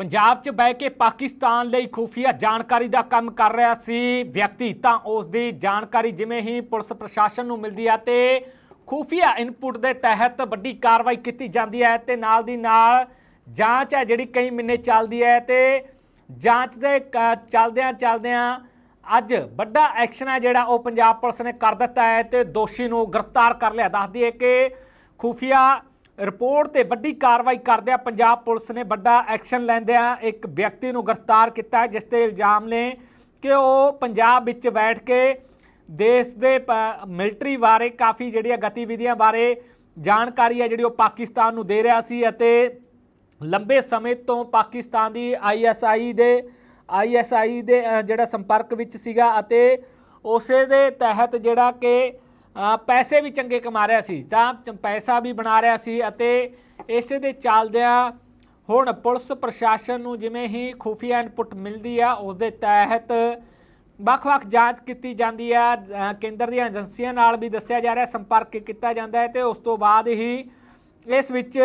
ਪੰਜਾਬ 'ਚ ਬਹਿ ਕੇ ਪਾਕਿਸਤਾਨ ਲਈ ਖੁਫੀਆ ਜਾਣਕਾਰੀ ਦਾ ਕੰਮ ਕਰ ਰਿਹਾ ਸੀ ਵਿਅਕਤੀ, ਤਾਂ ਉਸ ਦੀ ਜਾਣਕਾਰੀ ਜਿਵੇਂ ਹੀ ਪੁਲਿਸ ਪ੍ਰਸ਼ਾਸਨ ਨੂੰ ਮਿਲਦੀ ਹੈ ਤੇ ਖੁਫੀਆ ਇਨਪੁਟ ਦੇ ਤਹਿਤ ਵੱਡੀ ਕਾਰਵਾਈ ਕੀਤੀ ਜਾਂਦੀ ਹੈ ਤੇ ਨਾਲ ਦੀ ਨਾਲ ਜਾਂਚ ਹੈ ਜਿਹੜੀ ਕਈ ਮਹੀਨੇ ਚੱਲਦੀ ਹੈ ਤੇ ਜਾਂਚ ਦੇ ਕ- ਚੱਲਦਿਆਂ ਚੱਲਦਿਆਂ ਅੱਜ ਵੱਡਾ ਐਕਸ਼ਨ ਹੈ ਜਿਹੜਾ ਉਹ ਪੰਜਾਬ ਪੁਲਿਸ ਨੇ ਕਰ ਦਿੱਤਾ ਹੈ ਤੇ ਦੋਸ਼ੀ ਨੂੰ ਗ੍ਰਿਫਤਾਰ ਕਰ ਲਿਆ। ਦੱਸਦੀ ਹੈ ਕਿ ਖੁਫੀਆ ਰਿਪੋਰਟ ਤੇ ਵੱਡੀ ਕਾਰਵਾਈ ਕਰਦਿਆਂ ਪੰਜਾਬ ਪੁਲਿਸ ਨੇ ਵੱਡਾ ਐਕਸ਼ਨ ਲੈਂਦਿਆਂ ਇੱਕ ਵਿਅਕਤੀ ਨੂੰ ਗ੍ਰਿਫਤਾਰ ਕੀਤਾ ਜਿਸ ਤੇ ਇਲਜ਼ਾਮ ਨੇ ਕਿ ਉਹ ਪੰਜਾਬ ਵਿੱਚ ਬੈਠ ਕੇ ਦੇਸ਼ ਦੇ ਪ- ਮਿਲਟਰੀ ਬਾਰੇ ਕਾਫੀ ਜਿਹੜੀਆਂ ਗਤੀਵਿਧੀਆਂ ਬਾਰੇ ਜਾਣਕਾਰੀ ਹੈ, ਜਿਹੜੀ ਉਹ ਪਾਕਿਸਤਾਨ ਨੂੰ ਦੇ ਰਿਹਾ ਸੀ ਅਤੇ ਲੰਬੇ ਸਮੇਂ ਤੋਂ ਪਾਕਿਸਤਾਨ ਦੀ ਆਈਐਸਆਈ ਦੇ ਆਈਐਸਆਈ ਦੇ ਜਿਹੜਾ ਸੰਪਰਕ ਵਿੱਚ ਸੀਗਾ ਅਤੇ ਉਸੇ ਦੇ ਤਹਿਤ ਜਿਹੜਾ ਕਿ ਪੈਸੇ ਵੀ ਚੰਗੇ ਕਮਾ ਰਿਹਾ ਸੀ, ਤਾਂ ਚ- ਪੈਸਾ ਵੀ ਬਣਾ ਰਿਹਾ ਸੀ ਅਤੇ ਇਸੇ ਦੇ ਚੱਲਦਿਆਂ ਹੁਣ ਪੁਲਿਸ ਪ੍ਰਸ਼ਾਸਨ ਨੂੰ ਜਿਵੇਂ ਹੀ ਖੁਫੀਆ ਇਨਪੁਟ ਮਿਲਦੀ ਆ, ਉਸ ਦੇ ਤਹਿਤ ਵੱਖ-ਵੱਖ ਜਾਂਚ ਕੀਤੀ ਜਾਂਦੀ ਹੈ ਕੇਂਦਰ ਦੀਆਂ ਏਜੰਸੀਆਂ ਨਾਲ ਵੀ ਦੱਸਿਆ ਜਾ ਰਿਹਾ, ਸੰਪਰਕ ਕੀਤਾ ਜਾਂਦਾ ਹੈ ਤੇ ਉਸ ਤੋਂ ਬਾਅਦ ਹੀ ਇਸ ਵਿੱਚ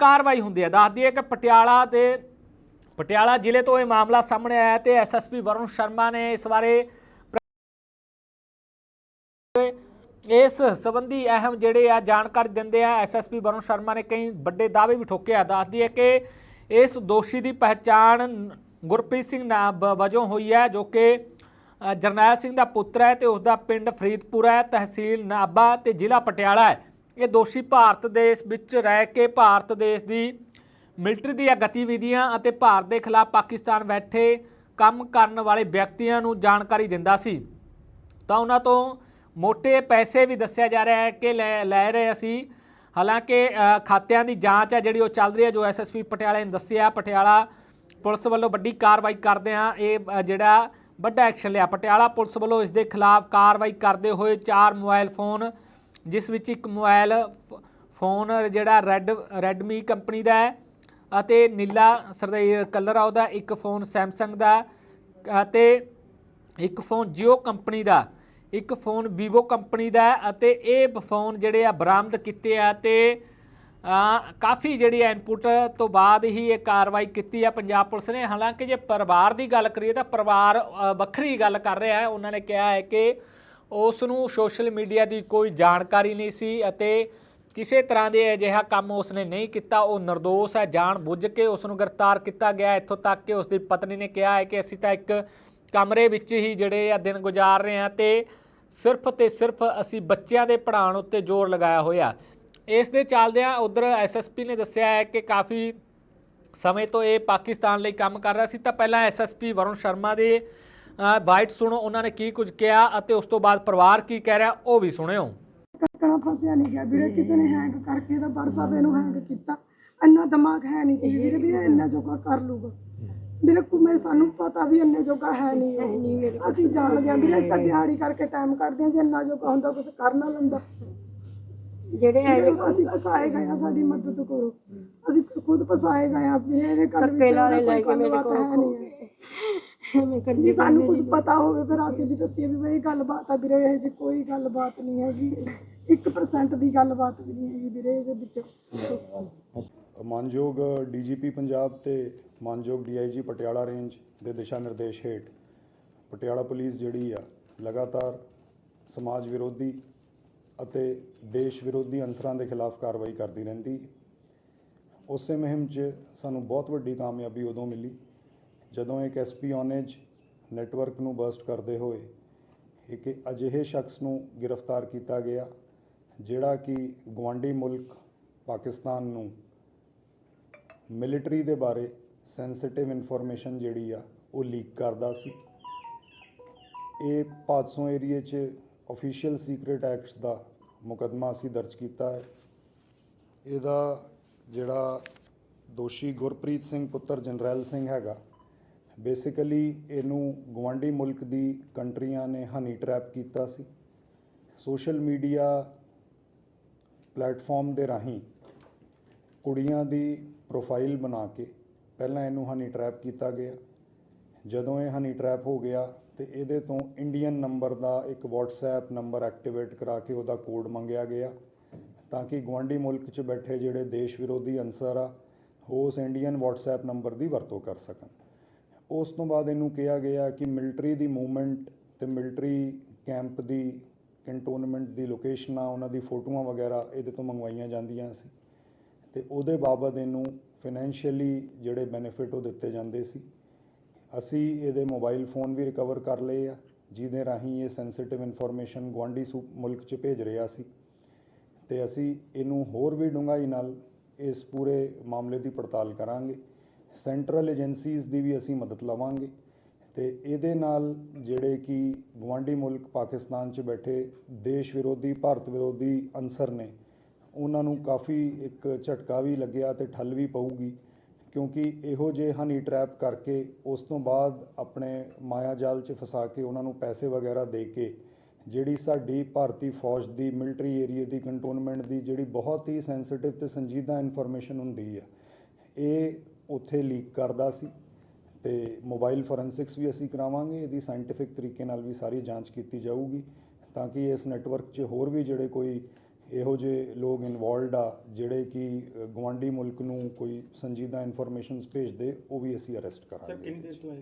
ਕਾਰਵਾਈ ਹੁੰਦੀ ਹੈ ਦੱਸਦੀ ਹੈ ਕਿ ਪਟਿਆਲਾ ਦੇ, ਪਟਿਆਲਾ ਜ਼ਿਲ੍ਹੇ ਤੋਂ ਇਹ ਮਾਮਲਾ ਸਾਹਮਣੇ ਆਇਆ ਹੈ ਤੇ ਐਸਐਸਪੀ ਵਰੁਣ ਸ਼ਰਮਾ ਨੇ ਇਸ ਬਾਰੇ ਇਸ ਸੰਬੰਧੀ ਅਹਿਮ ਜਿਹੜੇ ਆ ਜਾਣਕਾਰੀ ਦਿੰਦੇ ਆ ਐਸਐਸਪੀ ਵਰੁਣ ਸ਼ਰਮਾ ਨੇ ਕਈ ਵੱਡੇ ਦਾਅਵੇ ਵੀ ਠੋਕਿਆ। ਦੱਸਦੀ ਹੈ ਕਿ ਇਸ ਦੋਸ਼ੀ ਦੀ ਪਹਿਚਾਣ ਗੁਰਪ੍ਰੀਤ ਸਿੰਘ ਨਾਮ ਬ- ਵਜੋਂ ਹੋਈ ਹੈ, ਜੋ ਕਿ ਜਰਨੈਲ ਸਿੰਘ ਦਾ ਪੁੱਤਰ ਹੈ ਤੇ ਉਸ ਦਾ ਪਿੰਡ ਫਰੀਦਪੁਰ ਹੈ, ਤਹਿਸੀਲ ਨਾਭਾ ਤੇ ਜ਼ਿਲ੍ਹਾ ਪਟਿਆਲਾ ਹੈ। ਇਹ ਦੋਸ਼ੀ ਭਾਰਤ ਦੇਸ਼ ਵਿੱਚ ਰਹਿ ਕੇ ਭਾਰਤ ਦੇਸ਼ ਦੀ ਮਿਲਟਰੀ ਦੀਆਂ ਗਤੀਵਿਧੀਆਂ ਅਤੇ ਭਾਰਤ ਦੇ ਖਿਲਾਫ ਪਾਕਿਸਤਾਨ ਬੈਠੇ ਕੰਮ ਕਰਨ ਵਾਲੇ ਵਿਅਕਤੀਆਂ ਨੂੰ ਜਾਣਕਾਰੀ ਦਿੰਦਾ ਸੀ। ਤਾਂ ਉਹਨਾਂ ਤੋਂ ਮੋٹے ਪੈਸੇ ਵੀ ਦੱਸਿਆ ਜਾ ਰਿਹਾ ਹੈ ਕਿ ਲੈ ਲੈ ਰਹੇ ਅਸੀਂ। ਹਾਲਾਂਕਿ ਖਾਤਿਆਂ ਦੀ ਜਾਂਚ ਹੈ ਜਿਹੜੀ ਉਹ ਚੱਲ ਰਹੀ ਹੈ, ਜੋ ਐਸਐਸਪੀ ਪਟਿਆਲਾ ਨੇ ਦੱਸਿਆ। ਪਟਿਆਲਾ ਪੁਲਿਸ ਵੱਲੋਂ ਵੱਡੀ ਕਾਰਵਾਈ ਕਰਦੇ ਆ ਇਹ ਜਿਹੜਾ ਵੱਡਾ ਐਕਸ਼ਨ ਲਿਆ। ਪਟਿਆਲਾ ਪੁਲਿਸ ਵੱਲੋਂ ਇਸ ਦੇ ਖਿਲਾਫ ਕਾਰਵਾਈ ਕਰਦੇ ਹੋਏ ਚਾਰ ਮੋਬਾਈਲ ਫੋਨ, ਜਿਸ ਵਿੱਚ ਇੱਕ ਮੋਬਾਈਲ ਫੋਨ ਜਿਹੜਾ ਰੈਡ, ਰੈਡਮੀ ਕੰਪਨੀ ਦਾ ਹੈ ਅਤੇ ਨੀਲਾ ਸਰਦਈ ਕਲਰ ਆ ਉਹਦਾ, ਇੱਕ ਫੋਨ ਸੈਮਸੰਗ ਦਾ ਅਤੇ ਇੱਕ ਫੋਨ Jio ਕੰਪਨੀ ਦਾ। ਇੱਕ ਫੋਨ Vivo ਕੰਪਨੀ ਦਾ ਹੈ ਅਤੇ ਇਹ ਫੋਨ ਜਿਹੜੇ ਆ ਬਰਾਮਦ ਕੀਤੇ ਆ ਤੇ ਕਾਫੀ ਜਿਹੜੀ ਇਨਪੁਟ ਤੋਂ ਬਾਅਦ ਹੀ ਇਹ ਕਾਰਵਾਈ ਕੀਤੀ ਆ ਪੰਜਾਬ ਪੁਲਿਸ ਨੇ। ਹਾਲਾਂਕਿ ਜੇ ਪਰਿਵਾਰ ਦੀ ਗੱਲ ਕਰੀਏ ਤਾਂ ਪਰਿਵਾਰ ਵੱਖਰੀ ਗੱਲ ਕਰ ਰਿਹਾ ਹੈ। ਉਹਨਾਂ ਨੇ ਕਿਹਾ ਹੈ ਕਿ ਉਸ ਨੂੰ ਸੋਸ਼ਲ ਮੀਡੀਆ ਦੀ ਕੋਈ ਜਾਣਕਾਰੀ ਨਹੀਂ ਸੀ ਅਤੇ ਕਿਸੇ ਤਰ੍ਹਾਂ ਦੇ ਅਜਿਹਾ ਕੰਮ ਉਸਨੇ ਨਹੀਂ ਕੀਤਾ। ਉਹ નિર્ਦੋਸ਼ ਹੈ, ਜਾਣ ਬੁੱਝ ਕੇ ਉਸ ਨੂੰ ਗ੍ਰਿਫਤਾਰ ਕੀਤਾ ਗਿਆ ਇੱਥੋਂ ਤੱਕ ਕਿ ਉਸ ਦੀ ਪਤਨੀ ਨੇ ਕਿਹਾ ਹੈ ਕਿ ਅਸੀਂ ਤਾਂ ਇੱਕ ਕਮਰੇ ਵਿੱਚ ਹੀ ਜਿਹੜੇ ਆ ਦਿਨ ਗੁਜ਼ਾਰ ਰਹੇ ਹਾਂ ਤੇ ਸਿਰਫ ਤੇ ਸਿਰਫ ਅਸੀਂ ਬੱਚਿਆਂ ਦੇ ਪੜ੍ਹਾਉਣ ਉੱਤੇ ਜ਼ੋਰ ਲਗਾਇਆ ਹੋਇਆ। ਇਸ ਦੇ ਚੱਲਦਿਆਂ ਉਧਰ ਐਸਐਸਪੀ ਨੇ ਦੱਸਿਆ ਹੈ ਕਿ ਕਾਫੀ ਸਮੇਂ ਤੋਂ ਇਹ ਪਾਕਿਸਤਾਨ ਲਈ ਕੰਮ ਕਰ ਰਿਹਾ ਸੀ। ਤਾਂ ਪਹਿਲਾਂ ਐਸਐਸਪੀ ਵਰੁਣ ਸ਼ਰਮਾ ਦੇ ਵਾਈਟ ਸੁਣੋ, ਉਹਨਾਂ ਨੇ ਕੀ ਕੁਝ ਕਿਹਾ ਅਤੇ ਉਸ ਤੋਂ ਬਾਅਦ ਪਰਿਵਾਰ ਕੀ ਕਹਿ ਰਿਹਾ, ਉਹ ਵੀ ਸੁਣਿਓ। ਕੱਟਣਾ ਫਸਿਆ ਨਹੀਂ ਗਿਆ ਵੀਰੇ, ਕਿਸੇ ਨੇ ਹੈਂਗ ਕਰਕੇ ਤਾਂ WhatsApp ਇਹਨੂੰ ਹੈਂਗ ਕੀਤਾ। ਇੰਨਾ ਦਿਮਾਗ ਹੈ ਨਹੀਂ ਕਿ ਵੀਰੇ ਵੀ ਇੰਨਾ ਜੋਗਾ ਕਰ ਲੂਗਾ ਵੀਰੇ ਕੁਮੇ ਸਾਨੂੰ ਪਤਾ ਵੀ ਇੰਨੇ ਜੋਗਾ ਹੈ ਨਹੀਂ ਉਹ। ਅਸੀਂ ਜਾਣਦੇ ਹਾਂ ਵੀਰੇ ਅਸੀਂ ਤਾਂ ਦਿਹਾੜੀ ਕਰਕੇ ਟਾਈਮ ਕੱਢਦੇ ਹਾਂ ਜੇ ਇੰਨਾ ਜੋਗਾ ਹੁੰਦਾ ਕੁਝ ਕਰ ਨਾ ਲੈਂਦਾ। ਜਿਹੜੇ ਵੀਰੇ, ਅਸੀਂ ਫਸਾਏ ਗਏ ਆ ਸਾਡੀ ਮਦਦ ਕਰੋ। ਅਸੀਂ ਖੁਦ ਫਸਾਏ ਗਏ ਆ ਵੀਰੇ ਇਹਦੇ ਗੱਲ ਵਿੱਚ ਨਾਲੇ ਲੈ ਕੋਈ ਕੇ ਮੇਰੇ ਗੱਲਬਾਤ ਕੋਲ ਹੈ ਨਹੀਂ। ਹੈ। ਐਵੇਂ ਕਰ ਜੇ ਸਾਨੂੰ ਕੁਝ ਪਤਾ ਹੋਵੇ ਫਿਰ ਅਸੀਂ ਵੀ ਦੱਸੀਏ ਵੀ ਬਈ ਇਹ ਗੱਲਬਾਤ ਆ ਵੀਰੇ ਇਹ ਜੀ ਕੋਈ ਗੱਲਬਾਤ ਨਹੀਂ ਹੈਗੀ। 1% ਦੀ ਗੱਲਬਾਤ ਵੀ ਨਹੀਂ ਹੈਗੀ ਵੀਰੇ ਇਹਦੇ ਵਿੱਚ। ਮਾਨਯੋਗ ਡੀਜੀਪੀ ਪੰਜਾਬ ਤੇ ਮਾਨਯੋਗ ਡੀਆਈਜੀ ਪਟਿਆਲਾ ਰੇਂਜ ਦੇ ਦਿਸ਼ਾ ਨਿਰਦੇਸ਼ ਹੇਠ ਪਟਿਆਲਾ ਪੁਲਿਸ ਜਿਹੜੀ ਆ, ਲਗਾਤਾਰ ਸਮਾਜ ਵਿਰੋਧੀ ਅਤੇ ਦੇਸ਼ ਵਿਰੋਧੀ ਅੰਸਰਾਂ ਦੇ ਖਿਲਾਫ ਕਾਰਵਾਈ ਕਰਦੀ ਰਹਿੰਦੀ। ਉਸੇ ਮੁਹਿੰਮ 'ਚ ਸਾਨੂੰ ਬਹੁਤ ਵੱਡੀ ਕਾਮਯਾਬੀ ਉਦੋਂ ਮਿਲੀ, ਜਦੋਂ ਇੱਕ ਐਸਪੀ ਔਨੇਜ ਨੈਟਵਰਕ ਨੂੰ ਬਰਸਟ ਕਰਦੇ ਹੋਏ ਇੱਕ ਅਜਿਹੇ ਸ਼ਖਸ ਨੂੰ ਗ੍ਰਿਫਤਾਰ ਕੀਤਾ ਗਿਆ ਜਿਹੜਾ ਕਿ ਗਵਾਂਡੀ ਮੁਲਕ ਪਾਕਿਸਤਾਨ ਨੂੰ ਮਿਲਟਰੀ ਦੇ ਬਾਰੇ ਸੈਂਸਿਟਿਵ ਇਨਫੋਰਮੇਸ਼ਨ ਜਿਹੜੀ ਆ ਉਹ ਲੀਕ ਕਰਦਾ ਸੀ। ਇਹ ਭਾਦਸੋਂ ਏਰੀਏ 'ਚ ਅਫੀਸ਼ੀਅਲ ਸੀਕ੍ਰੀਟ ਐਕਟਸ ਦਾ ਮੁਕੱਦਮਾ ਅਸੀਂ ਦਰਜ ਕੀਤਾ ਹੈ। ਇਹਦਾ ਜਿਹੜਾ ਦੋਸ਼ੀ ਗੁਰਪ੍ਰੀਤ ਸਿੰਘ ਪੁੱਤਰ ਜਨਰੈਲ ਸਿੰਘ ਹੈਗਾ ਬੇਸਿਕਲੀ ਇਹਨੂੰ ਗਵਾਂਡੀ ਮੁਲਕ ਦੀ ਕੰਟਰੀਆਂ ਨੇ ਹਨੀ ਟਰੈਪ ਕੀਤਾ ਸੀ। ਸੋਸ਼ਲ ਮੀਡੀਆ ਪਲੇਟਫਾਰਮ ਦੇ ਰਾਹੀਂ ਕੁੜੀਆਂ ਦੀ ਪ੍ਰੋਫਾਈਲ ਬਣਾ ਕੇ ਪਹਿਲਾਂ ਇਹਨੂੰ ਹਨੀ ਟਰੈਪ ਕੀਤਾ ਗਿਆ। ਜਦੋਂ ਇਹ ਹਨੀ ਟਰੈਪ ਹੋ ਗਿਆ ਤੇ ਇਹਦੇ ਤੋਂ ਇੰਡੀਅਨ ਨੰਬਰ ਦਾ ਇੱਕ WhatsApp ਨੰਬਰ ਐਕਟੀਵੇਟ ਕਰਾ ਕੇ ਉਹਦਾ ਕੋਡ ਮੰਗਿਆ ਗਿਆ ਤਾਂ ਕਿ ਗਵਾਂਡੀ ਮੁਲਕ 'ਚ ਬੈਠੇ ਜਿਹੜੇ ਦੇਸ਼ ਵਿਰੋਧੀ ਅਨਸਰ ਆ, ਉਹ ਉਸ ਇੰਡੀਅਨ WhatsApp ਨੰਬਰ ਦੀ ਵਰਤੋਂ ਕਰ ਸਕਣ। ਉਸ ਤੋਂ ਬਾਅਦ ਇਹਨੂੰ ਕਿਹਾ ਗਿਆ ਕਿ ਮਿਲਟਰੀ ਦੀ ਮੂਵਮੈਂਟ ਤੇ ਮਿਲਟਰੀ ਕੈਂਪ ਦੀ ਕੰਟੋਨਮੈਂਟ ਦੀ ਲੋਕੇਸ਼ਨਾਂ, ਉਹਨਾਂ ਦੀ ਫੋਟੋਆਂ ਵਗੈਰਾ ਇਹਦੇ ਤੋਂ ਮੰਗਵਾਈਆਂ ਜਾਂਦੀਆਂ ਸੀ। ਤੇ ਉਹਦੇ ਬਾਬਤ ਇਹਨੂੰ ਫਾਈਨੈਂਸ਼ੀਅਲੀ ਜਿਹੜੇ ਬੈਨੀਫਿਟ ਉਹ ਦਿੱਤੇ ਜਾਂਦੇ ਸੀ। ਅਸੀਂ ਇਹਦੇ ਮੋਬਾਈਲ ਫੋਨ ਵੀ ਰਿਕਵਰ ਕਰ ਲਏ ਆ, ਜਿਹਦੇ ਰਾਹੀਂ ਇਹ ਸੈਂਸਿਟਿਵ ਇਨਫੋਰਮੇਸ਼ਨ ਗੁਆਂਢੀ ਸੂ, ਮੁਲਕ 'ਚ ਭੇਜ ਰਿਹਾ ਸੀ। ਤੇ ਅਸੀਂ ਇਹਨੂੰ ਹੋਰ ਵੀ ਡੂੰਘਾਈ ਨਾਲ ਇਸ ਪੂਰੇ ਮਾਮਲੇ ਦੀ ਪੜਤਾਲ ਕਰਾਂਗੇ। ਸੈਂਟਰਲ ਏਜੰਸੀਜ਼ ਦੀ ਵੀ ਅਸੀਂ ਮਦਦ ਲਵਾਂਗੇ। ਤੇ ਇਹਦੇ ਨਾਲ ਜਿਹੜੇ ਕਿ ਗੁਆਂਢੀ ਮੁਲਕ ਪਾਕਿਸਤਾਨ 'ਚ ਬੈਠੇ ਦੇਸ਼ ਵਿਰੋਧੀ, ਭਾਰਤ ਵਿਰੋਧੀ ਅਨਸਰ ਨੇ, ਉਹਨਾਂ ਨੂੰ ਕਾਫੀ ਇੱਕ ਝਟਕਾ ਵੀ ਲੱਗਿਆ ਤੇ ਠੱਲ ਵੀ ਪਊਗੀ, ਕਿਉਂਕਿ ਇਹੋ ਜਿਹੇ ਹਨੀ ਟਰੈਪ ਕਰਕੇ ਉਸ ਤੋਂ ਬਾਅਦ ਆਪਣੇ ਮਾਇਆ ਜਾਲ 'ਚ ਫਸਾ ਕੇ ਉਹਨਾਂ ਨੂੰ ਪੈਸੇ ਵਗੈਰਾ ਦੇ ਕੇ ਜਿਹੜੀ ਸਾਡੀ ਭਾਰਤੀ ਫੌਜ ਦੀ ਮਿਲਟਰੀ ਏਰੀਆ ਦੀ ਕੰਟੋਨਮੈਂਟ ਦੀ ਜਿਹੜੀ ਬਹੁਤ ਹੀ ਸੈਂਸਿਟਿਵ ਤੇ ਸੰਜੀਦਾ ਇਨਫੋਰਮੇਸ਼ਨ ਹੁੰਦੀ ਆ, ਇਹ ਉੱਥੇ ਲੀਕ ਕਰਦਾ ਸੀ। ਤੇ ਮੋਬਾਈਲ ਫੋਰੈਂਸਿਕਸ ਵੀ ਅਸੀਂ ਕਰਾਵਾਂਗੇ ਇਹਦੀ ਸਾਇੰਟੀਫਿਕ ਤਰੀਕੇ ਨਾਲ ਵੀ ਸਾਰੀ ਜਾਂਚ ਕੀਤੀ ਜਾਊਗੀ ਤਾਂ ਕਿ ਇਸ ਨੈਟਵਰਕ 'ਚ ਹੋਰ ਵੀ ਜਿਹੜੇ ਕੋਈ ਇਹੋ ਜਿਹੇ ਲੋਕ ਇਨਵੋਲਡ ਆ ਜਿਹੜੇ ਕਿ ਗੁਆਂਢੀ ਮੁਲਕ ਨੂੰ ਕੋਈ ਸੰਜੀਦਾ ਇਨਫੋਰਮੇਸ਼ਨਸ ਭੇਜਦੇ ਉਹ ਵੀ ਅਸੀਂ ਅਰੈਸਟ ਸਰ ਕਰਾਂਗੇ ਕਿੰਨੀ ਦੇਰ ਤੋਂ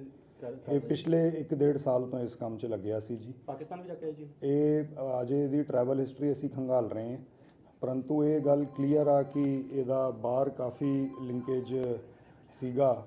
ਇਹ ਪਿਛਲੇ 1.5 ਸਾਲ ਤੋਂ ਇਸ ਕੰਮ 'ਚ ਲੱਗਿਆ ਸੀ ਜੀ। ਪਾਕਿਸਤਾਨ ਵੀ ਆਏ ਜੀ? ਇਹ ਅਜੇ ਇਹਦੀ ਟਰੈਵਲ ਹਿਸਟਰੀ ਅਸੀਂ ਖੰਗਾਲ ਰਹੇ ਹਾਂ। ਪਰੰਤੂ ਇਹ ਗੱਲ ਕਲੀਅਰ ਆ ਕਿ ਇਹਦਾ ਬਾਹਰ ਕਾਫੀ ਲਿੰਕੇਜ ਸੀਗਾ।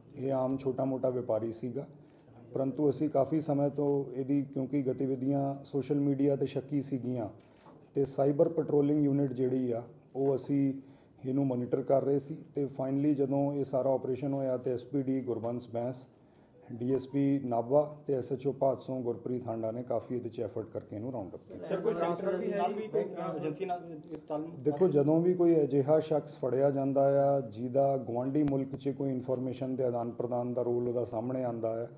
ਇਹ ਆਮ ਛੋਟਾ-ਮੋਟਾ ਵਪਾਰੀ ਸੀਗਾ। ਪਰੰਤੂ ਅਸੀਂ ਕਾਫੀ ਸਮੇਂ ਤੋਂ ਇਹਦੀ ਕਿਉਂਕਿ ਗਤੀਵਿਧੀਆਂ ਸੋਸ਼ਲ ਮੀਡੀਆ ਤੇ ਸ਼ੱਕੀ ਸੀਗੀਆਂ ਤੇ ਸਾਈਬਰ ਪੈਟਰੋਲਿੰਗ ਯੂਨਿਟ ਜਿਹੜੀ ਆ, ਉਹ ਅਸੀਂ ਇਹਨੂੰ ਮੋਨੀਟਰ ਕਰ ਰਹੇ ਸੀ ਤੇ ਫਾਈਨਲੀ ਜਦੋਂ ਇਹ ਸਾਰਾ ਆਪਰੇਸ਼ਨ ਹੋਇਆ ਤੇ ਐਸਪੀਡੀ ਗੁਰਬੰਸ ਬੈਂਸ ਡੀਐਸਪੀ ਨਾਭਾ ਤੇ ਐਸਐਚਓ ਭਾਦਸੋਂ ਗੁਰਪ੍ਰੀਤ ਹਾਂਡਾ ਨੇ ਕਾਫੀ ਇਹਦੇ 'ਚ ਐਫਰਟ ਕਰਕੇ ਇਹਨੂੰ ਰਾਉਂਡ ਅਪ ਕੀਤਾ। ਸਰ ਕੋਈ ਸੈਂਟਰ ਵੀ ਕੋਈ ਏਜੰਸੀ ਨਾਲ ਤਾਲਮੇਲ ਦੇਖੋ ਜਦੋਂ ਵੀ ਕੋਈ ਅਜਿਹਾ ਸ਼ਖਸ ਫੜਿਆ ਜਾਂਦਾ ਆ ਜਿਹਦਾ ਗਵਾਂਢੀ ਮੁਲਕ 'ਚ ਕੋਈ ਇਨਫੋਰਮੇਸ਼ਨ ਦੇ ਆਦਾਨ ਪ੍ਰਦਾਨ ਦਾ ਰੋਲ ਉਹਦਾ ਸਾਹਮਣੇ ਆਂਦਾ ਹੈ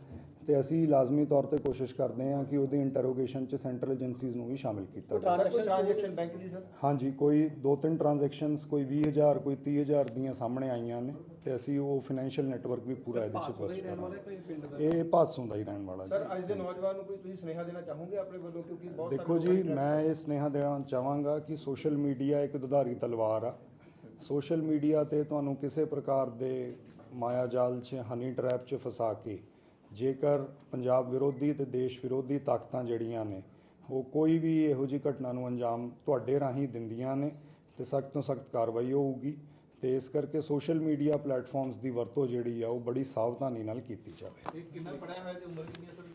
ਤੇ ਅਸੀਂ ਲਾਜ਼ਮੀ ਤੌਰ ਤੇ ਕੋਸ਼ਿਸ਼ ਕਰਦੇ ਹਾਂ ਕਿ ਉਹਦੀ ਇੰਟਰੋਗੇਸ਼ਨ 'ਚ ਸੈਂਟਰਲ ਏਜੰਸੀਜ਼ ਨੂੰ ਵੀ ਸ਼ਾਮਿਲ ਕੀਤਾ ਜਾਵੇ। ਟ੍ਰਾਂਜੈਕਸ਼ਨ ਬੈਂਕ ਦੀ ਸਰ ਹਾਂਜੀ ਕੋਈ ਦੋ ਤਿੰਨ ਟ੍ਰਾਂਜੈਕਸ਼ਨਸ ਕੋਈ 20000 ਕੋਈ 30000 ਦੀਆਂ ਸਾਹਮਣੇ ਆਈਆਂ ਨੇ। ਤੇ ਅਸੀਂ ਉਹ ਫਾਈਨੈਂਸ਼ੀਅਲ ਨੈਟਵਰਕ ਵੀ ਪੂਰਾ ਇਹਦੇ 'ਚ ਬਸ ਕਰਾਂਗੇ ਇਹ ਭਾਦਸੋਂ ਦਾ ਹੀ ਰਹਿਣ ਵਾਲਾ ਸਰ ਜੀ ਅੱਜ ਦੇ ਨੌਜਵਾਨ ਨੂੰ ਕੋਈ ਤੁਸੀਂ ਸੁਨੇਹਾ ਦੇਣਾ ਚਾਹੋਗੇ ਆਪਣੇ ਵੱਲੋਂ? ਕਿਉਂਕਿ ਬਹੁਤ ਦੇਖੋ ਜੀ ਮੈਂ ਇਹ ਸੁਨੇਹਾ ਦੇਣਾ ਚਾਹਾਂਗਾ ਕਿ ਸੋਸ਼ਲ ਮੀਡੀਆ ਇੱਕ ਦੁਧਾਰੀ ਤਲਵਾਰ ਆ। ਸੋਸ਼ਲ ਮੀਡੀਆ ਤੇ ਤੁਹਾਨੂੰ ਕਿਸੇ ਪ੍ਰਕਾਰ ਦੇ ਮਾਇਆ ਜਾਲ 'ਚ ਹਨੀ ਟਰੈਪ 'ਚ ਫਸਾ ਕੇ ਜੇਕਰ ਪੰਜਾਬ ਵਿਰੋਧੀ ਤੇ ਦੇਸ਼ ਵਿਰੋਧੀ ਤਾਕਤਾਂ ਜਿਹੜੀਆਂ ਨੇ ਉਹ ਕੋਈ ਵੀ ਇਹੋ ਜਿਹੀ ਘਟਨਾ ਨੂੰ ਅੰਜਾਮ ਤੁਹਾਡੇ ਰਾਹੀਂ ਦਿੰਦੀਆਂ ਨੇ ਤੇ ਸਖਤ ਤੋਂ ਸਖਤ ਕਾਰਵਾਈ ਹੋਊਗੀ। ਤੇ ਇਸ ਕਰਕੇ ਸੋਸ਼ਲ ਮੀਡੀਆ ਪਲੇਟਫਾਰਮਸ ਦੀ ਵਰਤੋਂ ਜਿਹੜੀ ਆ ਉਹ ਬੜੀ ਸਾਵਧਾਨੀ ਨਾਲ ਕੀਤੀ ਜਾਵੇ। ਕਿੰਨਾ ਪੜਿਆ ਹੋਇਆ ਤੇ ਉਮਰ ਕਿੰਨੀ ਹੈ ਸਰ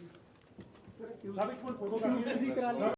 ਜੀ